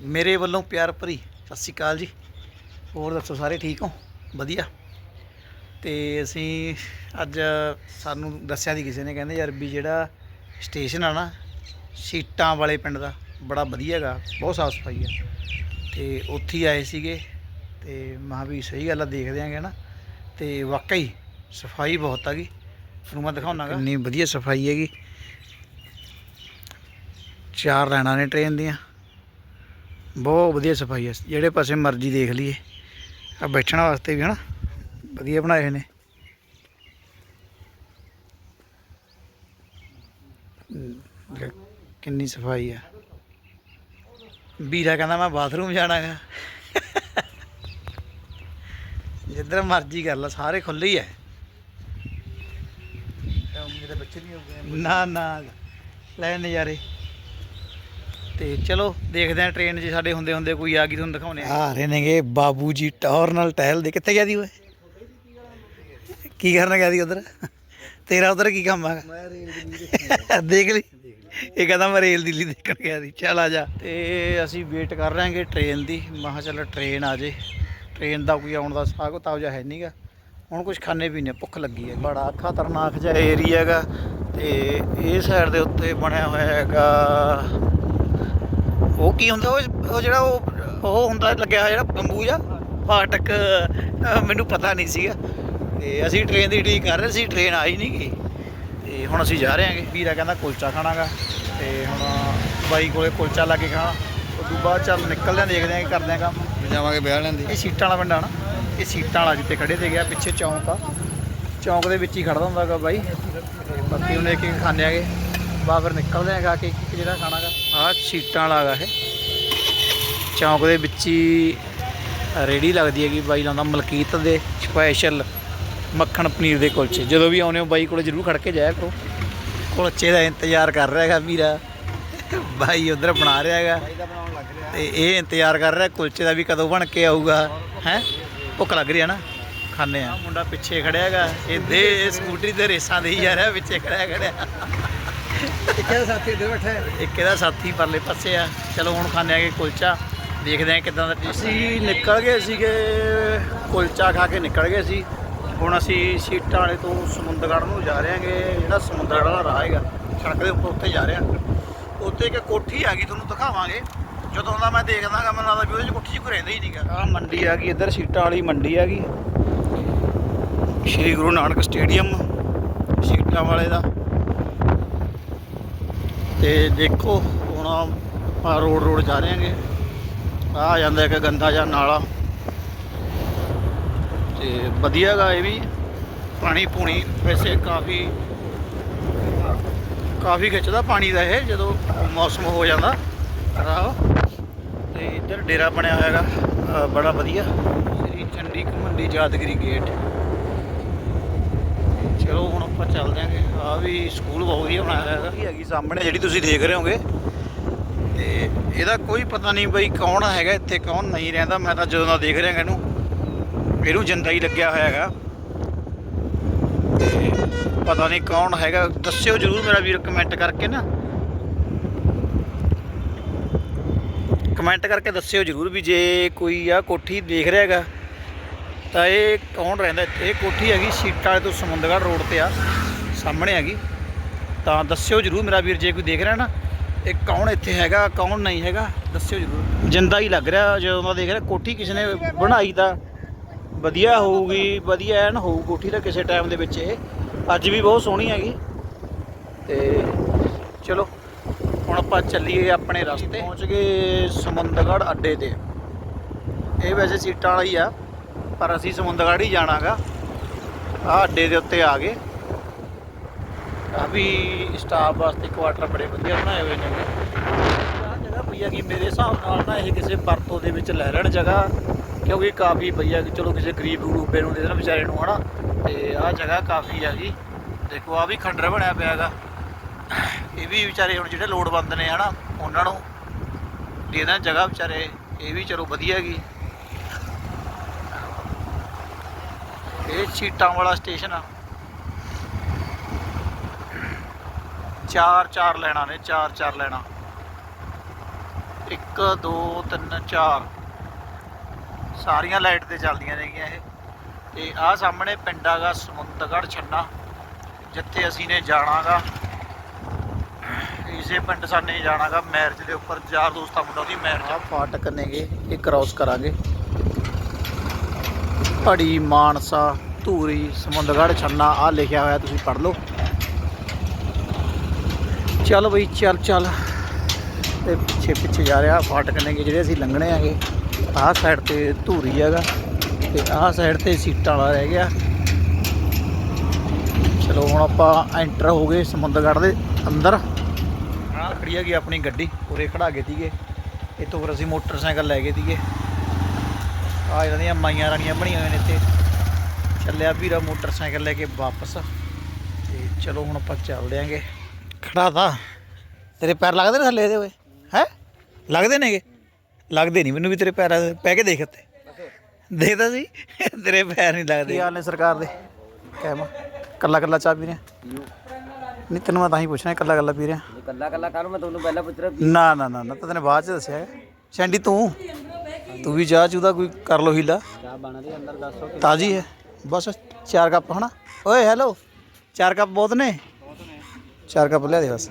ਮੇਰੇ ਵੱਲੋਂ ਪਿਆਰ ਭਰੀ ਸਤਿ ਸ਼੍ਰੀ ਅਕਾਲ ਜੀ। ਹੋਰ ਦੱਸੋ ਸਾਰੇ ਠੀਕ ਹੋ? ਵਧੀਆ। ਤੇ ਅਸੀਂ ਅੱਜ ਸਾਨੂੰ ਦੱਸਿਆ ਸੀ ਕਿਸੇ ਨੇ, ਕਹਿੰਦੇ ਯਾਰ ਵੀ ਜਿਹੜਾ ਸਟੇਸ਼ਨ ਆ ਨਾ, ਸੀਟਾਂ ਵਾਲੇ ਪਿੰਡ ਦਾ, ਬੜਾ ਵਧੀਆ ਹੈਗਾ, ਬਹੁਤ ਸਾਫ਼ ਸਫ਼ਾਈ ਆ। ਤੇ ਉੱਥੇ ਹੀ ਆਏ ਸੀਗੇ ਤੇ ਮਹਾਂ ਵੀ ਸਹੀ ਗੱਲ ਆ, ਦੇਖਦੇ ਆਂਗੇ ਨਾ ਤੇ ਵਾਕਈ ਸਫ਼ਾਈ ਬਹੁਤ ਹੈਗੀ ਤੁਹਾਨੂੰ ਮੈਂ ਦਿਖਾਉਣਾਗਾ ਇੰਨੀ ਵਧੀਆ ਸਫ਼ਾਈ ਹੈਗੀ। ਚਾਰ ਲਾਈਨਾਂ ਨੇ ਟ੍ਰੇਨ ਦੀਆਂ। ਬਹੁਤ ਵਧੀਆ ਸਫ਼ਾਈ ਹੈ ਜਿਹੜੇ ਪਾਸੇ ਮਰਜ਼ੀ ਦੇਖ ਲਈਏ। ਆ ਬੈਠਣ ਵਾਸਤੇ ਵੀ ਹਨਾ ਵਧੀਆ ਬਣਾਏ ਹੋਏ ਨੇ। ਕਿੰਨੀ ਸਫ਼ਾਈ ਆ। ਵੀਰਾ ਕਹਿੰਦਾ ਮੈਂ ਬਾਥਰੂਮ ਜਾਣਾਗਾ। ਜਿੱਧਰ ਮਰਜ਼ੀ ਕਰ ਲਾ ਸਾਰੇ ਖੁੱਲੇ ਹੀ ਐ ਮੇਰੇ ਬੱਚੇ ਨਹੀਂ ਹੋ ਗਏ ਨਾ ਨਾ। ਲੈ ਨਜ਼ਾਰੇ। ਤੇ ਚਲੋ ਦੇਖਦੇ ਆ ਟ੍ਰੇਨ 'ਚ ਸਾਡੇ ਹੁੰਦੇ ਹੁੰਦੇ ਕੋਈ ਆ ਗਈ ਤੁਹਾਨੂੰ ਦਿਖਾਉਣੇ ਆ ਆ ਰਹੇ ਨੇਗੇ ਬਾਬੂ ਜੀ ਟੌਰ ਨਾਲ ਟਹਿਲ ਦੇ ਕਿੱਥੇ ਗਿਆ ਦੀ ਓਏ? ਕੀ ਕਰਨ ਗਿਆ ਦੀ ਉਧਰ? ਤੇਰਾ ਉਧਰ ਕੀ ਕੰਮ ਆ? ਮੈਂ ਰੇਲ ਦੇਖ ਲਈ। ਇਹ ਕਹਿੰਦਾ ਮੈਂ ਰੇਲ ਦਿੱਲੀ ਦੇਖਣ ਗਿਆ ਸੀ। ਚੱਲ ਆ ਜਾ। ਤੇ ਅਸੀਂ ਵੇਟ ਕਰ ਰਹੇ ਹਾਂਗੇ ਟ੍ਰੇਨ ਦੀ। ਮੈਂ ਕਿਹਾ ਚੱਲ ਟ੍ਰੇਨ ਆ ਜੇ। ਟ੍ਰੇਨ ਦਾ ਕੋਈ ਆਉਣ ਦਾ ਸਾਗ ਜਿਹਾ ਹੈ ਨਹੀਂਗਾ ਹੁਣ ਕੁਝ ਖਾਣੇ ਪੀਣੇ ਭੁੱਖ ਲੱਗੀ ਹੈ ਬੜਾ ਖਤਰਨਾਕ ਜਿਹਾ ਏਰੀਆ ਹੈਗਾ। ਤੇ ਇਹ ਸਾਈਡ ਦੇ ਉੱਤੇ ਬਣਿਆ ਹੋਇਆ ਹੈਗਾ ਉਹ ਕੀ ਹੁੰਦਾ ਉਹ ਉਹ ਜਿਹੜਾ ਉਹ ਉਹ ਹੁੰਦਾ ਲੱਗਿਆ ਹੋਇਆ ਜਿਹੜਾ ਬੰਬੂ ਜਿਹਾ ਫਾਟਕ ਮੈਨੂੰ ਪਤਾ ਨਹੀਂ ਸੀਗਾ। ਤੇ ਅਸੀਂ ਟ੍ਰੇਨ ਦੀ ਢੀਕ ਕਰ ਰਹੇ ਸੀ ਟ੍ਰੇਨ ਆਈ ਨਹੀਂ ਗਈ ਤੇ ਹੁਣ ਅਸੀਂ ਜਾ ਰਹੇ ਹਾਂਗੇ। ਵੀਰਾ ਕਹਿੰਦਾ ਕੁਲਚਾ ਖਾਣਾਗਾ। ਤੇ ਹੁਣ ਬਾਈ ਕੋਲੇ ਕੁਲਚਾ ਲਾ ਕੇ ਖਾਣਾ। ਤੋਂ ਬਾਅਦ ਚੱਲ ਨਿਕਲਦੇ ਆਂ ਦੇਖਦੇ ਆਂ ਕੀ ਕਰਦੇ ਆਂ ਕੰਮ। ਜਾਵਾਂਗੇ ਵਿਆਹ ਲੈਂਦੀ ਇਹ ਸੀਟਾਂ ਵਾਲਾ ਪਿੰਡ ਆ ਨਾ। ਇਹ ਸੀਟਾਂ ਵਾਲਾ ਜਿੱਥੇ ਖੜੇ ਤੇ ਗਿਆ ਪਿੱਛੇ ਚੌਂਕ ਆ। ਚੌਂਕ ਦੇ ਵਿੱਚ ਹੀ ਖੜਦਾ ਹੁੰਦਾਗਾ ਬਾਈ। ਬਾਕੀ ਉਹਨੇ ਇੱਕ ਇੱਕ ਖਾਣੇ ਆਗੇ। ਬਾ ਫਿਰ ਨਿਕਲਦੇ ਆਂਗਾ ਕਿ ਇੱਕ ਜਿਹੜਾ ਖਾਣਾਗਾ। ਆਹ ਸੀਟਾਂ ਵਾਲਾ ਗਾ ਇਹ। ਚੌਂਕ ਦੇ ਵਿੱਚ ਹੀ ਰੇੜੀ ਲੱਗਦੀ ਹੈਗੀ ਬਾਈ ਲਾਉਂਦਾ ਮਲਕੀਤ ਦੇ ਸਪੈਸ਼ਲ ਮੱਖਣ ਪਨੀਰ ਦੇ ਕੁਲਚੇ। ਜਦੋਂ ਵੀ ਆਉਨੇ ਹੋ ਬਾਈ ਕੋਲ ਜ਼ਰੂਰ ਖੜ ਕੇ ਜਾਇਆ ਕਰੋ। ਕੁਲਚੇ ਦਾ ਇੰਤਜ਼ਾਰ ਕਰ ਰਿਹਾ ਹੈਗਾ ਵੀਰਾ ਬਾਈ ਉਧਰ ਬਣਾ ਰਿਹਾ ਹੈਗਾ। ਦਾ ਤੇ ਇਹ ਇੰਤਜ਼ਾਰ ਕਰ ਰਿਹਾ ਕੁਲਚੇ ਦਾ ਵੀ ਕਦੋਂ ਬਣ ਕੇ ਆਊਗਾ, ਹੈ? ਭੁੱਖ ਲੱਗ ਰਹੀ ਹੈ ਨਾ? ਖਾਣੇ ਆ ਮੁੰਡਾ ਪਿੱਛੇ ਖੜਿਆ ਹੈਗਾ। ਇਹ ਦੇ ਸਕੂਟਰੀ ਤੇ ਰੇਸਾਂ ਦੇਈ ਜਾ ਰਿਹਾ ਪਿੱਛੇ ਖੜਿਆ ਖੜਿਆ। ਇੱਕੇ ਸਾਥੀ ਦੇ ਬੈਠਾ ਇੱਕ ਇਹਦਾ ਸਾਥੀ ਪਰਲੇ ਪਾਸੇ ਆ। ਚਲੋ ਹੁਣ ਖਾਣੇ ਆਗੇ ਕੁਲਚਾ। ਦੇਖਦੇ ਆ ਕਿਦਾਂ ਦਾ ਅਸੀਂ ਨਿਕਲ ਗਏ ਸੀਗੇ ਕੁਲਚਾ ਖਾ ਕੇ ਨਿਕਲ ਗਏ ਸੀ। ਹੁਣ ਅਸੀਂ ਸੀਟਾਂ ਵਾਲੇ ਤੋਂ ਸਮੁੰਦਰਗੜ੍ਹ ਨੂੰ ਜਾ ਰਹੇ ਹਾਂਗੇ ਜਿਹੜਾ ਸਮੁੰਦਰ ਵਾਲਾ ਰਾਹ ਹੈਗਾ। ਸੜਕ ਦੇ ਉੱਪਰ ਉੱਤੇ ਜਾ ਰਹੇ ਹਾਂ। ਉੱਤੇ ਇੱਕ ਕੋਠੀ ਆ ਗਈ ਤੁਹਾਨੂੰ ਦਿਖਾਵਾਂਗੇ। ਜਦੋਂ ਦਾ ਮੈਂ ਦੇਖਦਾਗਾ ਮੈਨੂੰ ਲੱਗਦਾ ਵੀ ਉਹਦੇ 'ਚ ਕੋਠੀ 'ਚ ਕੋਈ ਰਹਿੰਦਾ ਹੀ ਨਹੀਂਗਾ ਆ ਮੰਡੀ ਆ ਗਈ ਇੱਧਰ ਸੀਟਾਂ ਵਾਲੀ ਮੰਡੀ ਆ ਗਈ। ਸ਼੍ਰੀ ਗੁਰੂ ਨਾਨਕ ਸਟੇਡੀਅਮ, ਸੀਟਾਂ ਵਾਲੇ ਦਾ। ਤੇ ਦੇਖੋ, ਹੁਣ ਆਪਾਂ ਰੋਡ ਰੋਡ ਜਾ ਰਹੇ ਹਾਂਗੇ। ਆ ਜਾਂਦਾ ਇੱਕ ਗੰਦਾ ਜਿਹਾ ਨਾਲਾ। ਤੇ ਵਧੀਆ ਗਾ ਇਹ ਵੀ। ਪਾਣੀ ਪੂਣੀ ਵੈਸੇ ਕਾਫੀ ਕਾਫੀ ਖਿੱਚਦਾ ਪਾਣੀ ਦਾ ਇਹ, ਜਦੋਂ ਮੌਸਮ ਹੋ ਜਾਂਦਾ। ਖਰਾਬ ਤੇ ਇੱਧਰ ਡੇਰਾ ਬਣਿਆ ਹੋਇਆ ਹੈਗਾ ਬੜਾ ਵਧੀਆ। ਸ੍ਰੀ ਚੰਡੀ ਘਮੰਡੀ ਯਾਦਗਰੀ ਗੇਟ। ਚਲੋ ਹੁਣ ਆਪਾਂ ਚੱਲਦੇ ਆਂਗੇ ਆ ਵੀ ਸਕੂਲ ਬਹੁਤ ਵਧੀਆ ਬਣਾਇਆ ਹੋਇਆ ਹੈਗਾ ਇਹ ਹੈਗੀ ਸਾਹਮਣੇ ਜਿਹੜੀ ਤੁਸੀਂ ਦੇਖ ਰਹੇ ਹੋਗੇ? ਤੇ ਇਹਦਾ ਕੋਈ ਪਤਾ ਨਹੀਂ ਬਈ ਕੌਣ ਹੈਗਾ, ਇੱਥੇ ਕੌਣ ਨਹੀਂ ਰਹਿੰਦਾ। ਮੈਂ ਤਾਂ ਜਦੋਂ ਦਾ ਦੇਖ ਰਿਹਾ ਇਹਨੂੰ ਇਹਨੂੰ ਜਿੰਦਾ ਹੀ ਲੱਗਿਆ ਹੋਇਆ ਹੈਗਾ। ਤੇ ਪਤਾ ਨਹੀਂ ਕੌਣ ਹੈਗਾ। ਦੱਸਿਓ ਜਰੂਰ ਮੇਰਾ ਵੀਰ ਕਮੈਂਟ ਕਰਕੇ ਨਾ। ਕਮੈਂਟ ਕਰਕੇ ਦੱਸਿਓ ਜਰੂਰ ਵੀ ਜੇ ਕੋਈ ਆ ਕੋਠੀ ਦੇਖ ਰਿਹਾ ਹੈਗਾ। ਤਾਂ ਇਹ ਕੌਣ ਰਹਿੰਦਾ ਇਹ ਕੋਠੀ ਹੈਗੀ ਸੀਟਾਂ ਵਾਲੇ ਤੋਂ ਸਮੁੰਦਰਗੜ੍ਹ ਰੋਡ ਤੇ ਆ, ਸਾਹਮਣੇ ਹੈਗੀ। ਤਾਂ ਦੱਸਿਓ ਜਰੂਰ ਮੇਰਾ ਵੀਰ, ਜੇ ਕੋਈ ਦੇਖ ਰਿਹਾ ਨਾ, ਇਹ ਕੌਣ ਇੱਥੇ ਹੈਗਾ, ਕੌਣ ਨਹੀਂ ਹੈਗਾ, ਦੱਸਿਓ ਜਰੂਰ। ਜਿੰਦਾ ਹੀ ਲੱਗ ਰਿਹਾ, ਜਦੋਂ ਦਾ ਦੇਖ ਰਿਹਾ, ਕੋਠੀ ਕਿਸੇ ਨੇ ਬਣਾਈ ਤਾਂ ਵਧੀਆ ਹੋਊਗੀ, ਵਧੀਆ ਐਨ ਹੋਊ ਕੋਠੀ ਤਾਂ ਕਿਸੇ ਟਾਈਮ ਦੇ ਵਿੱਚ ਇਹ। ਅੱਜ ਵੀ ਬਹੁਤ ਸੋਹਣੀ ਹੈਗੀ। ਤੇ ਚਲੋ, ਹੁਣ ਆਪਾਂ ਚੱਲੀਏ ਆਪਣੇ ਰਸਤੇ। ਪਹੁੰਚ ਗਏ ਸਮੁੰਦਰਗੜ੍ਹ ਅੱਡੇ ਤੇ। ਇਹ ਵੈਸੇ ਸੀਟਾਂ ਵਾਲਾ ਹੀ ਆ। ਪਰ ਅਸੀਂ ਸਮੁੰਦਰਗੜ੍ਹ ਹੀ ਜਾਣਾਗਾ। ਆ ਅੱਡੇ ਦੇ ਉੱਤੇ ਆ ਗਏ। ਕਾਫੀ ਸਟਾਫ ਵਾਸਤੇ ਕੁਆਟਰ ਬੜੇ ਵਧੀਆ ਬਣਾਏ ਹੋਏ ਨੇ ਆ ਜਗ੍ਹਾ ਪਈ ਆ ਮੇਰੇ ਹਿਸਾਬ ਨਾਲ ਨਾ ਇਹ ਕਿਸੇ ਵਰਤੋਂ ਦੇ ਵਿੱਚ ਲੈ ਲੈਣ ਜਗ੍ਹਾ, ਕਿਉਂਕਿ ਕਾਫੀ ਪਈ ਕਿ ਚਲੋ ਕਿਸੇ ਗਰੀਬ ਗਰੂਬੇ ਨੂੰ ਦੇ ਦੇਣ ਵਿਚਾਰੇ ਨੂੰ, ਹਨਾ। ਤੇ ਆਹ ਜਗ੍ਹਾ ਕਾਫੀ ਆ ਜੀ ਦੇਖੋ ਆ ਵੀ ਖੰਡਰ ਬਣਿਆ ਪਿਆ ਹੈਗਾ। ਇਹ ਵੀ ਵਿਚਾਰੇ ਹੁਣ ਜਿਹੜੇ ਲੋੜਵੰਦ ਨੇ, ਹਨਾ, ਉਹਨਾਂ ਨੂੰ ਦੇ ਦੇਣ ਜਗ੍ਹਾ ਵਿਚਾਰੇ। ਇਹ ਵੀ ਚਲੋ ਵਧੀਆ ਹੈਗੀ। ਸੀਟਾਂ ਵਾਲਾ ਸਟੇਸ਼ਨ ਆ। ਚਾਰ ਚਾਰ ਲੈਣਾ ਨੇ, ਚਾਰ ਚਾਰ ਲੈਣਾ। 1 2 3 4 ਸਾਰੀਆਂ ਲਾਈਟ ਤੇ ਚੱਲਦੀਆਂ ਨੇਗੀਆਂ ਇਹ। ਤੇ ਆਹ ਸਾਹਮਣੇ ਪਿੰਡ ਹੈਗਾ ਸਮੁੰਦਰਗੜ੍ਹ ਛੰਨਾ, ਜਿੱਥੇ ਅਸੀਂ ਨੇ ਜਾਣਾਗਾ। ਇਸੇ ਪਿੰਡ ਸਾਨੇ ਜਾਣਾਗਾ ਮੈਰਿਜ ਦੇ ਉੱਪਰ ਯਾਰ ਦੋਸਤਾਂ ਮੁੰਡਾ ਦੀ ਮੈਰਿਜ ਆ। ਫਾਟਕ ਨੇਗੇ, ਇਹ ਕ੍ਰਾਸ ਕਰਾਂਗੇ। ਪੜੀ ਮਾਨਸਾ ਧੂਰੀ, ਸਮੁੰਦਰਗੜ੍ਹ, ਛੰਨਾ ਆ ਲਿਖਿਆ ਹੋਇਆ ਤੁਸੀਂ ਪੜ੍ਹ ਲਓ। ਚੱਲ ਬਈ, ਚੱਲ ਚੱਲ। ਤੇ ਪਿੱਛੇ ਪਿੱਛੇ ਜਾ ਰਿਹਾ, ਫਾਟਕ ਨੇਗੇ ਜਿਹੜੇ ਅਸੀਂ ਲੰਘਣੇ ਆਗੇ ਆਹ ਸਾਈਡ ਤੇ ਧੂਰੀ ਹੈਗਾ ਤੇ ਆਹ ਸਾਈਡ ਤੇ ਸੀਟਾਂ ਵਾਲਾ ਰਹਿ ਗਿਆ। ਚਲੋ, ਹੁਣ ਆਪਾਂ ਐਂਟਰ ਹੋ ਗਏ ਸਮੁੰਦਰਗੜ੍ਹ ਦੇ ਅੰਦਰ। ਆਹ ਖੜੀ ਹੈਗੀ ਆਪਣੀ ਗੱਡੀ, ਉਰੇ ਖੜਾ ਗਏ ਤੀਗੇ ਇੱਥੋਂ ਫਿਰ ਅਸੀਂ ਮੋਟਰਸਾਈਕਲ ਲੈ ਗਏ ਸੀਗੇ ਆ ਇਹਨਾਂ ਦੀਆਂ ਮਾਈਆਂ ਰਾਣੀਆਂ ਬਣੀਆਂ ਹੋਈਆਂ ਨੇ ਇੱਥੇ। ਚੱਲਿਆ ਵੀਰਾ ਮੋਟਰਸਾਈਕਲ ਲੈ ਕੇ ਵਾਪਸ। ਤੇ ਚਲੋ ਹੁਣ ਆਪਾਂ ਚੱਲਦੇ ਆਂਗੇ। ਖੜਾ ਤਾ ਤੇਰੇ ਪੈਰ ਲੱਗਦੇ ਨੇ ਥੱਲੇ ਇਹਦੇ ਓਏ? ਹੈ? ਲੱਗਦੇ ਨੇਗੇ? ਲੱਗਦੇ ਨਹੀਂ ਮੈਨੂੰ ਵੀ ਤੇਰੇ ਪੈਰਾਂ ਦੇ ਪੈ ਕੇ ਦੇਖ ਉੱਤੇ ਦੇਖਦਾ ਸੀ ਤੇਰੇ ਪੈਰ ਨਹੀਂ ਲੱਗਦੇ। ਕੀ ਹਾਲ ਨੇ ਸਰਕਾਰ ਦੇ? ਕਹਿਮਾ ਕੱਲਾ ਕੱਲਾ ਚਾਹ ਪੀ ਰਿਹਾ? ਨਹੀਂ ਤੈਨੂੰ ਮੈਂ ਤਾਂ ਹੀ ਪੁੱਛਣਾ ਕੱਲਾ ਕੱਲਾ ਪੀ ਰਿਹਾ? ਕੱਲਾ ਕੱਲਾ ਕਾਹਨੂੰ ਮੈਂ ਤੁਹਾਨੂੰ ਪਹਿਲਾਂ ਪੁੱਛ ਰਿਹਾ ਨਾ ਨਾ ਨਾ ਨਾ ਤਾਂ ਤੈਨੇ ਬਾਅਦ ਚ ਦੱਸਿਆ ਹੈ। ਸ਼ੈਂਡੀ ਤੂੰ? ਤੂੰ ਵੀ ਚਾਹ ਚੂਦਾ ਕੋਈ ਕਰ ਲੋ ਹੀਲਾ। ਚਾਹ ਬਣ ਰਹੀ ਅੰਦਰ ਦੱਸੋ। ਤਾਜ਼ੀ ਹੈ। ਬਸ ਚਾਰ ਕੱਪ ਹਨਾ? ਓਏ ਹੈਲੋ ਚਾਰ ਕੱਪ ਬਹੁਤ ਨੇ। ਚਾਰ ਕੱਪ ਲਿਆ ਦੇ ਬਸ।